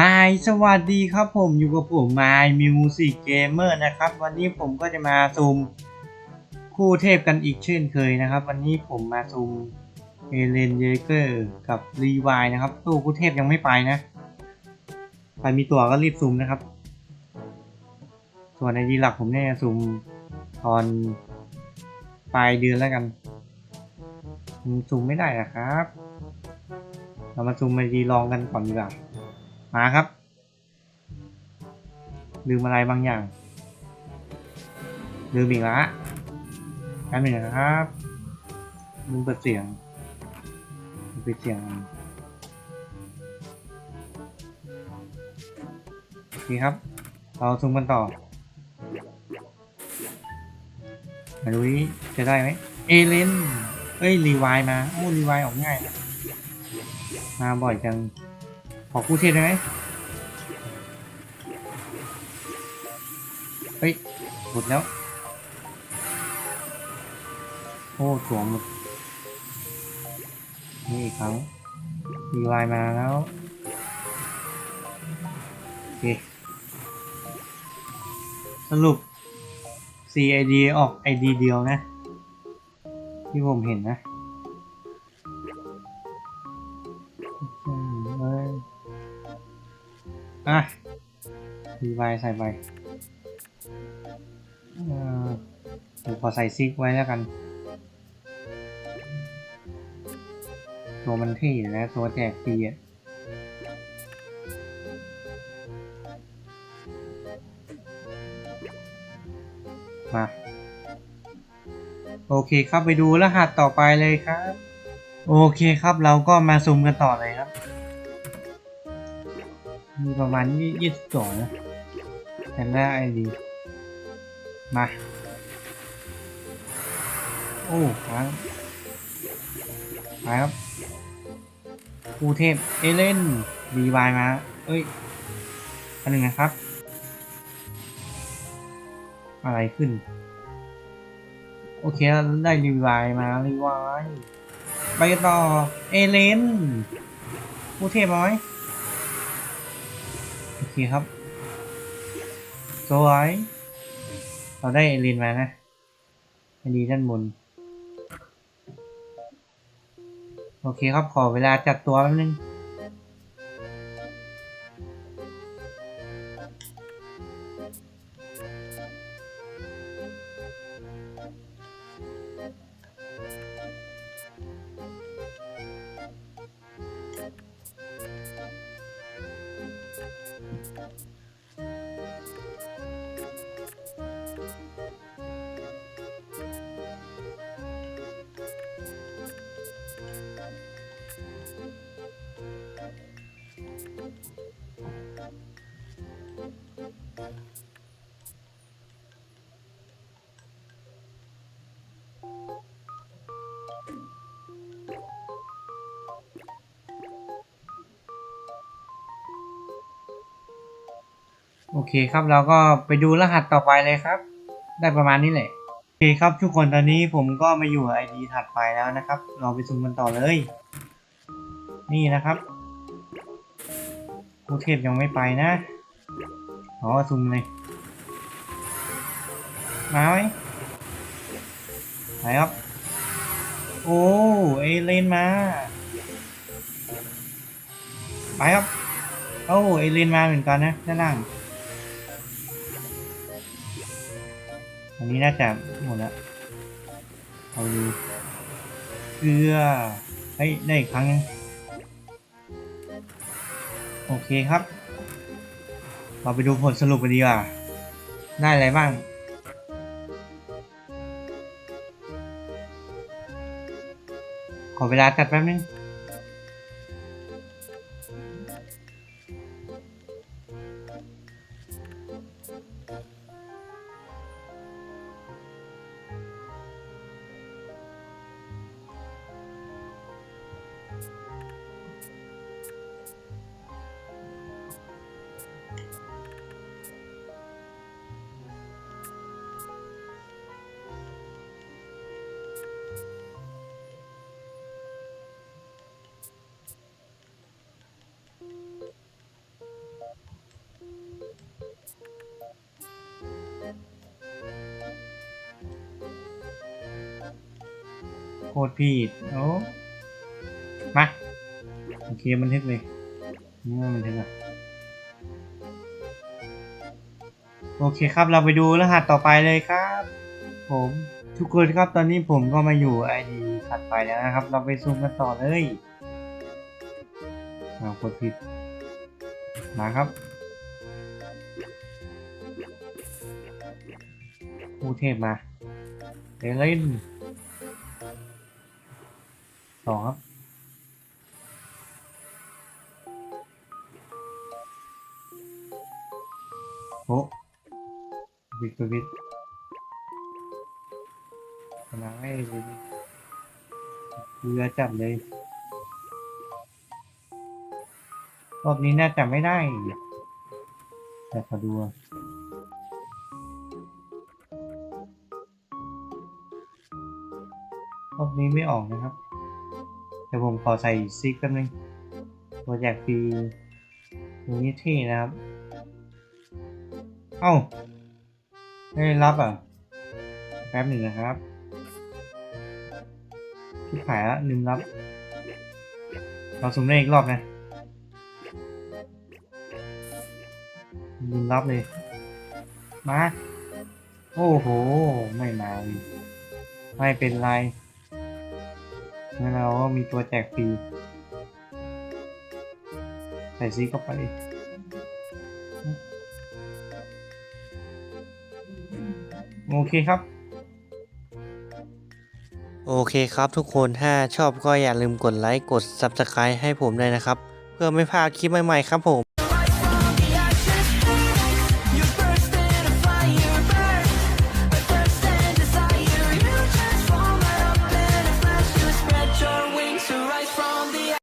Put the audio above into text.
ฮายสวัสดีครับผมอยู่กับผม My Music Gamer นะครับ วันนี้ผมก็จะมาซูมคู่เทพกันอีกเช่นเคยนะครับ วันนี้ผมมาซูมเอเลนเยเกอร์กับรีวายนะครับตู้คู่เทพยังไม่ไปนะใครมีตัวก็รีบซูมนะครับ ส่วนในดีหลักผมเนี่ยซูมตอนปลายเดือนแล้วกันซูมไม่ได้นะครับ เรามาซูมมาดีลองกันก่อนดีกว่า มาครับ ลืมอะไรบางอย่าง ลืมอีกละกันหนึ่งนะครับลืมเปิดเสียงเปิดเสียงโอเคครับ เราซูมกันต่อมาดูนี่จะได้ไหมเอเลนเอ้ย รีวายมาโอ้รีวายออกง่าย มาบ่อยจัง อคู่เทพได้ไหมเฮ้ยหมดแล้ว โอ้สวมหมด นี่อีกครั้งรีวายมาแล้ว โอเค สรุป CID ออก ID เดียวนะ ที่ผมเห็นนะ อะรีไวใส่ไปเอ่อผมขอใส่ซิกไว้แล้วกัน ตัวมันเท่นะ ตัวแจกฟรีอะมา โอเคครับไปดูรหัสต่อไปเลยครับ โอเคครับเราก็มาซูมกันต่อเลยครับ มีประมาณยี่สิบสองแผ่นแรกไอดี มา โอ้ค้างไปครับครูเทพ เอเลนรีวายมา เอ้ยอันหนึ่งนะครับ อะไรขึ้น โอเค ได้รีวายมารีวายไปต่อ เอเลนครูเทพน้อย เคครับสวยเราได้เอลินมานะอันนี้ด้านบนโอเคครับขอเวลาจัดตัวแป๊บนึง โอเคครับเราก็ไปดูรหัสต่อไปเลยครับ ได้ประมาณนี้แหละโอเคครับทุกคนตอนนี้ผมก็มาอยู่ไอดีถัดไปแล้วนะครับ เราไปซูมกันต่อเลย นี่นะครับโคเทพยังไม่ไปนะขอซูมเลย มาไหมไปครับ โอ้เอเลนมา ไปครับ โอ้เอเลนมาเหมือนกันนะด้านล่าง อันนี้น่าจะหมดแล้วเอาดูเกลือเฮ้ยได้อีกครั้งนึงโอเคครับ เราไปดูผลสรุปกันดีกว่า ได้อะไรบ้าง ขอเวลาจัดแป๊บนึง ตรผิดโอ้มาโอเคบันทึกเลยนี่ว่าบันทึกอะโอเคครับเราไปดูรหัสต่อไปเลยครับ ผมทุกคนครับตอนนี้ผมก็มาอยู่ ID ถัดไปแล้วนะครับ เราไปซูมกันต่อเลยเอากดผิดมาครับผู้เทพมาเดี๋ยวเล่น สองครับโอ้วิกวิกกำลังให้เรือจับเลย รอบนี้น่าจะไม่ได้ แต่ขอดูรอบนี้ไม่ออกนะครับ แต่ผมขอใส่ซิกแป๊บนึงโปรเจกต์ฟรีตรงนี้เท่นะครับ เอ้าไม่รับอะ แป๊บหนึ่งนะครับที่ขายละลืมรับ เราสุ่มได้อีกรอบนะลืมรับเลย มา โอ้โห ไม่มา ไม่เป็นไร แล้วเราก็มีตัวแจกฟรีใส่ซีเข้าไปโอเคครับ โอเคครับทุกคนถ้าชอบก็อย่าลืมกดไลค์ กด Subscribe ให้ผมด้วยนะครับ เพื่อไม่พลาดคลิปใหม่ ๆ ครับผม